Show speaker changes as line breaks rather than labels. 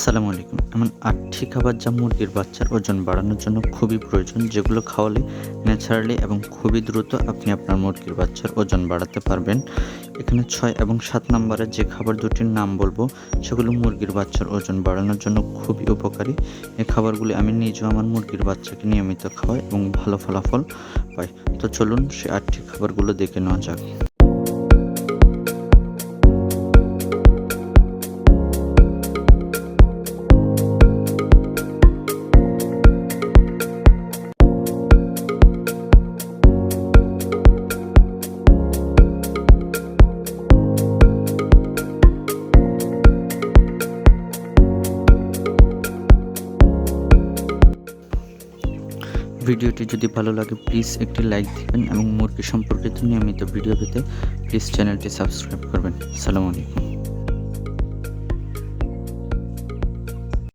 আসসালামু আলাইকুম। এমন আটটি খাবার যা মুরগির বাচ্চার ওজন বাড়ানোর জন্য খুবই প্রয়োজন, যেগুলো খাওয়ালে ন্যাচারালি এবং খুবই দ্রুত আপনি আপনার মুরগির বাচ্চার ওজন বাড়াতে পারবেন। এখানে ছয় এবং সাত নম্বরে যে খাবার দুটির নাম বলব, সেগুলো মুরগির বাচ্চার ওজন বাড়ানোর জন্য খুবই উপকারী। এই খাবারগুলি আমি নিজেও আমার মুরগির বাচ্চাকে নিয়মিত খাওয়াই এবং ভালো ফলাফল পাই। তো চলুন সে আটটি খাবারগুলো দেখে নেওয়া যাক। ভিডিওটি যদি ভালো লাগে প্লিজ একটি লাইক দিবেন এবং মুরগি সম্পর্কিত নিয়মিত ভিডিও পেতে প্লিজ চ্যানেলটি সাবস্ক্রাইব করবেন। সালাম আলাইকুম।